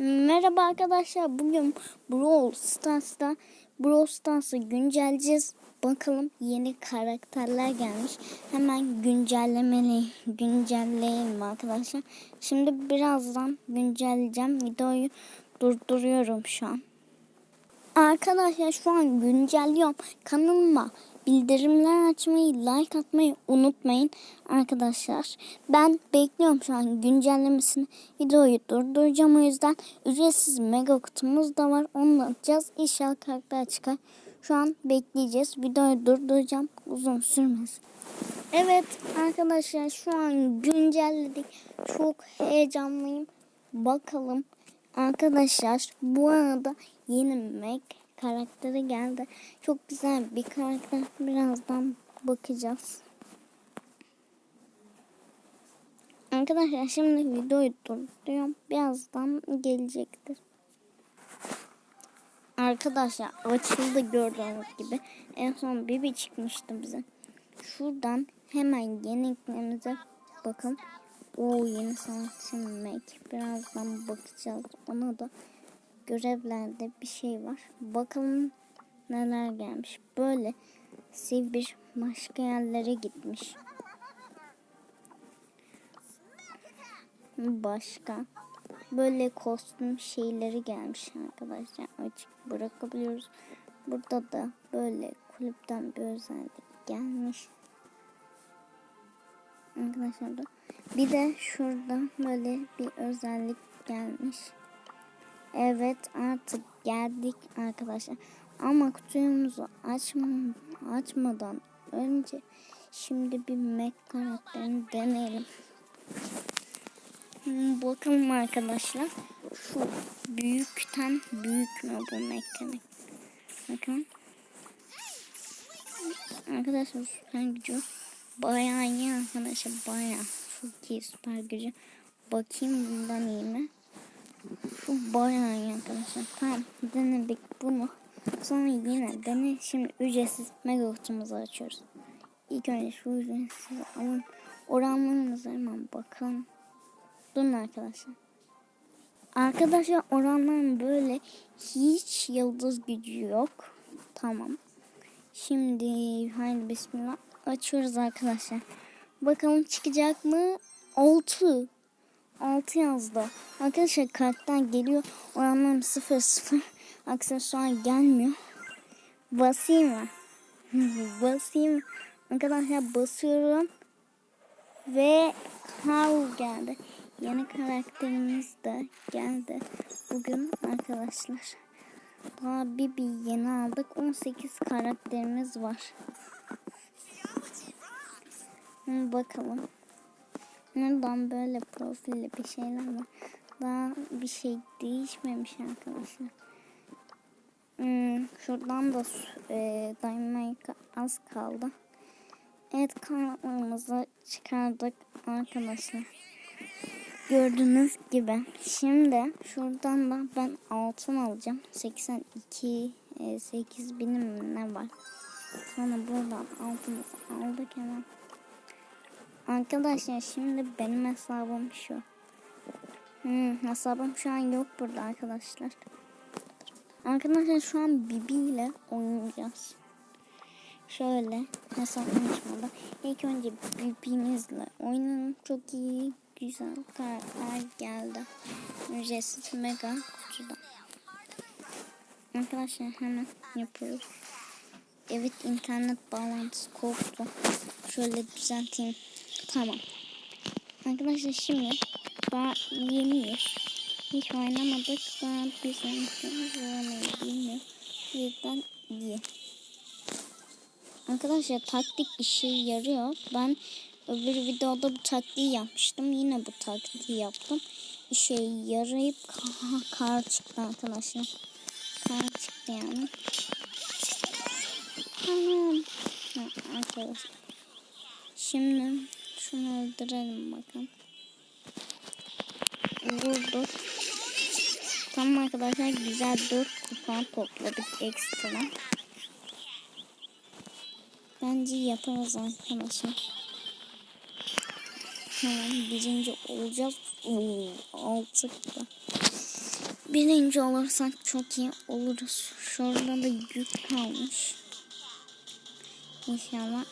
Merhaba arkadaşlar. Bugün Brawl Stars'ta Brawl Stars'ı güncelleyeceğiz. Bakalım yeni karakterler gelmiş. Hemen güncellemeli güncelleyelim arkadaşlar. Şimdi birazdan güncelleyeceğim. Videoyu durduruyorum şu an. Arkadaşlar şu an güncelliyorum. Kanalıma bildirimler açmayı, like atmayı unutmayın arkadaşlar. Ben bekliyorum şu an güncellemesini. Videoyu durduracağım o yüzden ücretsiz mega kutumuz da var. Onu da atacağız. İnşallah karakter çıkar. Şu an bekleyeceğiz. Videoyu durduracağım. Uzun sürmez. Evet arkadaşlar şu an güncelledik. Çok heyecanlıyım. Bakalım Arkadaşlar bu arada yeni Mac karakteri geldi. Çok güzel bir karakter. Birazdan bakacağız. Arkadaşlar şimdi videoyu durduruyorum. Birazdan gelecektir. Arkadaşlar açıldı gördüğünüz gibi. En son Bibi çıkmıştı bize. Şuradan hemen yeniliklerimize bakın. O yeni sanatçı. Birazdan bakacağız. Ona da görevlerde bir şey var. Bakalım neler gelmiş. Böyle siv bir başka yerlere gitmiş. Başka böyle kostüm şeyleri gelmiş arkadaşlar. Açık bırakabiliyoruz. Burada da böyle kulüpten bir özellik gelmiş. Arkadaşlar da bir de şurada böyle bir özellik gelmiş. Evet artık geldik arkadaşlar. Ama kutumuzu açma, açmadan önce şimdi bir Mac karakterini deneyelim. Hmm, Bakalım arkadaşlar. Şu büyükten büyük mü bu Mac'in? Bakın. Arkadaşlar süper gücü bayağı iyi arkadaşlar bayağı çok iyi süper gücü. Bakayım bundan iyi mi? Bu bayağı iyi arkadaşlar. Tamam denedik bunu. Sonra yine dene. Şimdi ücretsiz mega kutumuzu açıyoruz. İlk önce şu ücretsiz alın. Oranlarımıza hemen bakalım. Durun arkadaşlar. Arkadaşlar oranların böyle hiç yıldız gücü yok. Tamam. Şimdi bismillah açıyoruz arkadaşlar. Bakalım çıkacak mı? 6. 6 yazdı. Arkadaşlar karttan geliyor. Oranlarım 0 0. Aksesuar gelmiyor. Basayım mı? Basayım. Arkadaşlar basıyorum. Ve Hav geldi. Yeni karakterimiz de geldi. Bugün arkadaşlar. Daha bir bir yeni aldık. 18 karakterimiz var. Hı, bakalım. Buradan böyle profilli bir şeyler var. Daha bir şey değişmemiş arkadaşlar. Hmm, şuradan da e, Dynamite az kaldı. Evet kanatlarımızı çıkardık arkadaşlar. Gördüğünüz gibi. Şimdi şuradan da ben altın alacağım. 82 e, 8 binim ne var. Sonra buradan altımızı aldık hemen. Arkadaşlar şimdi benim hesabım şu. Hmm, hesabım şu an yok burada arkadaşlar. Arkadaşlar şu an Bibi ile oynayacağız. Şöyle hesaplaşmada ilk önce Bibi'mizle oynayalım. Çok iyi güzel karakter geldi. Ücretsiz mega kutudan. Arkadaşlar hemen yapıyoruz. Evet internet bağlantısı koptu. Şöyle düzelteyim. Tamam. Arkadaşlar şimdi daha yeniyiz. Hiç oynamadık. Daha bir sonraki oynamayı bilmiyor. Bu yüzden iyi. Arkadaşlar taktik işe yarıyor. Ben öbür videoda bu taktiği yapmıştım. Yine bu taktiği yaptım. İşe yarayıp kar çıktı arkadaşlar. Kar çıktı yani. Tamam. Arkadaşlar. Şimdi şunu öldürelim bakın. Vurduk. Tamam arkadaşlar güzel 4 kupa topladık ekstra. Bence yaparız arkadaşlar. Hemen birinci olacağız. Oo, altı kupa. Birinci olursak çok iyi oluruz. Şurada da yük kalmış. İnşallah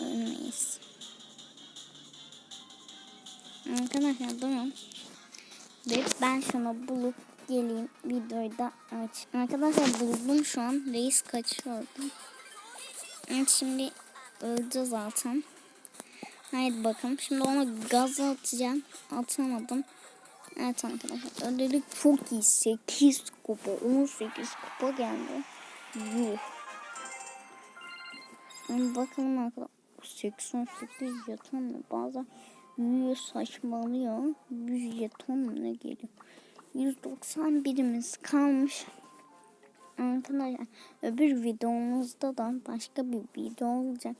ölmeyiz. Arkadaşlar durun. Ve ben şunu bulup geleyim videoyu da aç. Arkadaşlar buldum şu an. Reis kaçıyordu. Evet şimdi öldü zaten. Haydi bakalım. Şimdi ona gaz atacağım. Atamadım. Evet arkadaşlar. Ödedik çok iyi. 8 kupa. 18 kupa geldi. Yuh. Bakalım arkadaşlar. 88 jeton mu? Bazen 100 saçmalıyor. 100 jeton ne geliyor? 191'imiz kalmış. Arkadaşlar öbür videomuzda da başka bir video olacak.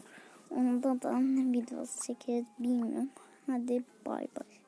Onda da ne videosu çekeriz bilmiyorum. Hadi bay bay.